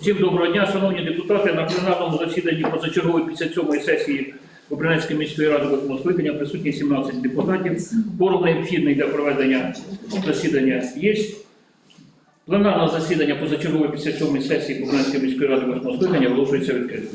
Всім доброго дня, шановні депутати. На пленарному засіданні позачергової 57-ї сесії Обринецької міської ради 8 скликання присутні 17 депутатів. Форум необхідний для проведення засідання є. Пленарне засідання позачергової 57-ї сесії Обринецької міської ради 8 скликання оголошується відкритим.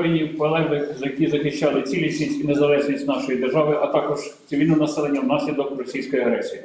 Воїнів, полеглих, які захищали цілісність і незалежність нашої держави, а також цивільне населення внаслідок російської агресії.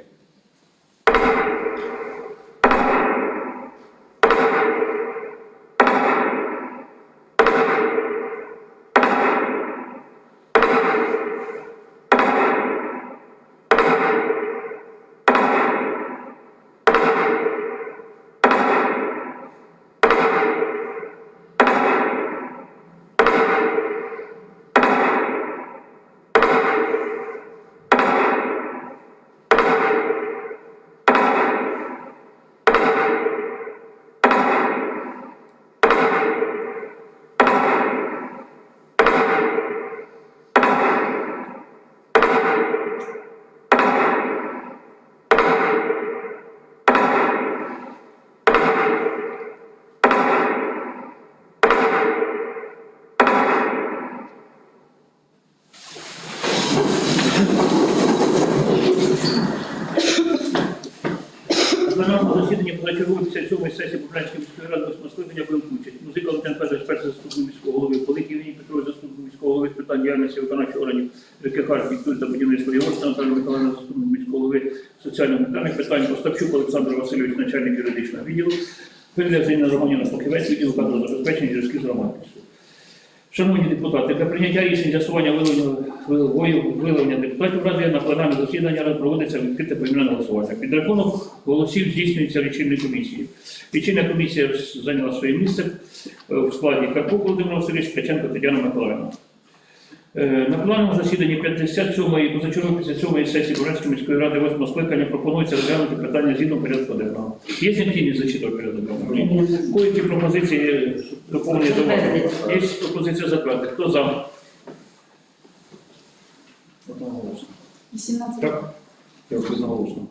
На пленарному позачергової 57 сесії Популярської міської ради 8 скликання беруть участь. Музика Валентин Федорович, перший заступник міського голови, Полик Євгеній Петрович, заступник міського голови з питань діяльності виконавчих органів ЖКХ, архітектури та будівництва Єгорська Наталія Миколаївна, заступник міського голови соціально-гуманітарних питань, Остапчук Олександр Васильович, начальник юридичного відділу, Федераційна Романіна Фахівець, відділ кадрозабезпечення зв'язків з громадськістю. Шановні депутати, для прийняття рішень з'ясування виявлення, депутатів ради на пленарне засідання ради проводиться відкрите поіменне голосування. Під рахунок голосів здійснюється лічильні комісії. Лічильна комісія зайняла своє місце е, в складі Карпук Володимир Васильович, Ткаченко Тетяна Миколаївна. Е, На пленарному засіданні 57-ї позачергової 57-ї сесії Борецької міської ради 8 скликання пропонується розглянути питання згідно порядку денного. Є необхідність зачитувати порядок денного? Які пропозиції доповнення до Є пропозиція затвердити. Хто за? Одноголосно. 18. Так? Дякую, одноголосно.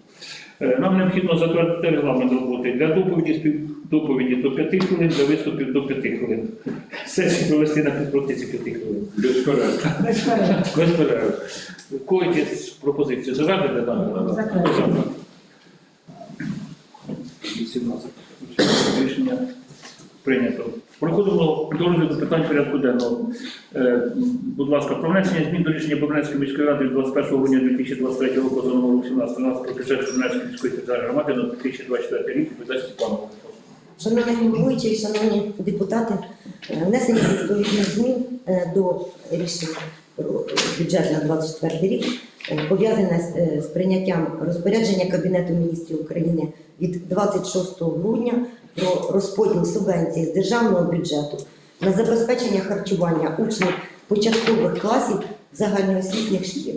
Е, Нам необхідно затвердити регламент роботи для доповіді співдоповіді до 5 хвилин, для виступів до 5 хвилин. Сесію провести на протязі 5 хвилин. Без перерв. Без перерви. Без перерв. У кого є пропозиції? Затвердити дану? Затвердити. Хто за? 18. Рішення прийнято. Проходимо до розгляду питань порядку денного. Е, Будь ласка, про внесення змін до рішення Бобринської міської ради від 21 грудня 2023 року за номером 18 про бюджет Бобринської міської територіальної громади на 2024 рік віддасть Степанову. Шановні головуючі, шановні депутати, е, внесення відповідних змін е, до рішення про бюджет на 24 рік пов'язане з прийняттям розпорядження Кабінету міністрів України від 26 грудня про розподіл субвенції з державного бюджету на забезпечення харчування учнів початкових класів загальноосвітніх шкіл.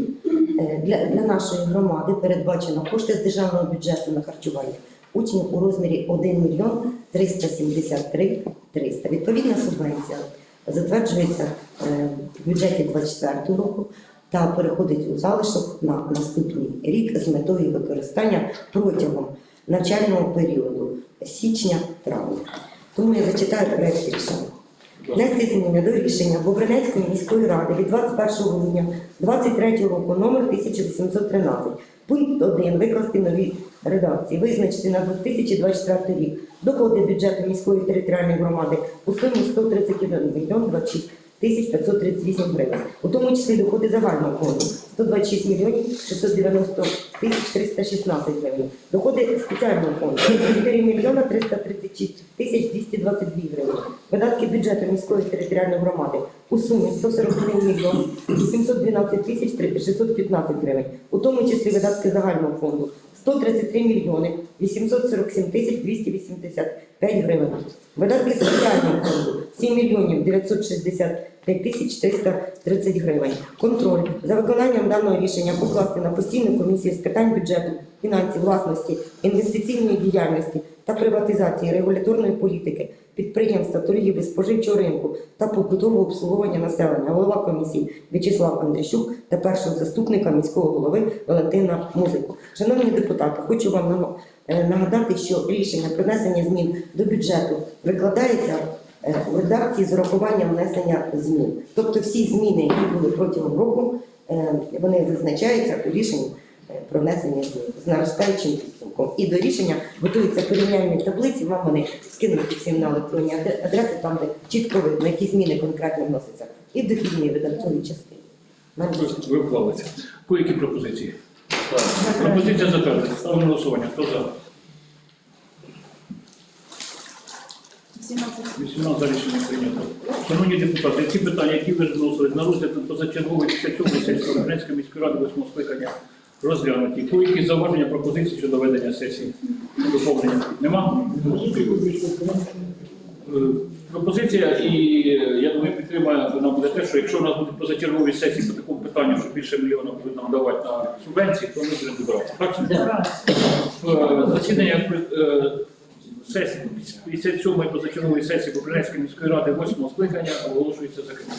Е, Для, для нашої громади передбачено кошти з державного бюджету на харчування учнів у розмірі 1 мільйон 373 300. Відповідна субвенція затверджується е, в бюджеті 24 року та переходить у залишок на наступний рік з метою використання протягом навчального періоду січня-травня. Тому я зачитаю проект рішення. Внести зміни до рішення Бобринецької міської ради від 21 грудня 2023 року номер 1813. Пункт 1 викласти нові редакції, визначити на 2024 рік доходи бюджету міської територіальної громади у сумі 131 мільйон 26 тисяч 538 гривень, у тому числі доходи загального фонду 126 мільйонів 690 тисяч 316 гривень, доходи спеціального фонду 4 мільйона 336 тисяч 222 гривень, видатки бюджету міської територіальної громади у сумі 141 мільйон 812 тисяч 615 гривень, у тому числі видатки загального фонду 133 мільйони 847 тисяч 285 гривень. Видатки спеціального фонду 7 мільйонів 965 тисяч 330 гривень. Контроль за виконанням даного рішення покласти на постійну комісію з питань бюджету, фінансів, власності, інвестиційної діяльності та приватизації регуляторної політики, підприємства, торгівлі, споживчого ринку та побутового обслуговування населення, голова комісії В'ячеслав Андрющук та першого заступника міського голови Валентина Музику. Шановні депутати, хочу вам е, нагадати, що рішення про внесення змін до бюджету викладається редакції з урахуванням внесення змін. Тобто всі зміни, які були протягом року, е, вони зазначаються у рішенні е, про внесення змін з наростаючим підсумком. І до рішення готуються порівняльні таблиці, вам вони скинуті всім на електронні адреси, там, де чітко видно, які зміни конкретно вносяться, і в дохідній видатковій частині. Ви вклалися. По які пропозиції? Пропозиція затвердити. Ставимо голосування. Хто за? 18 за рішення прийнято. Шановні депутати, ці питання, які ви вносили на розгляд на позачергової 57 сесії Української міської ради 8 скликання розглянуті. По які зауваження пропозиції щодо ведення сесії? Доповнення? Нема? Е, Пропозиція, і я думаю, підтримає нам буде те, що якщо у нас будуть позачергові сесії по такому питанню, що більше мільйона будуть нам давати на субвенції, то ми будемо добиратися. Так? Е, Засідання е, сесії 57-ї позачергової сесії Бобринецької міської ради 8 скликання оголошується закритим.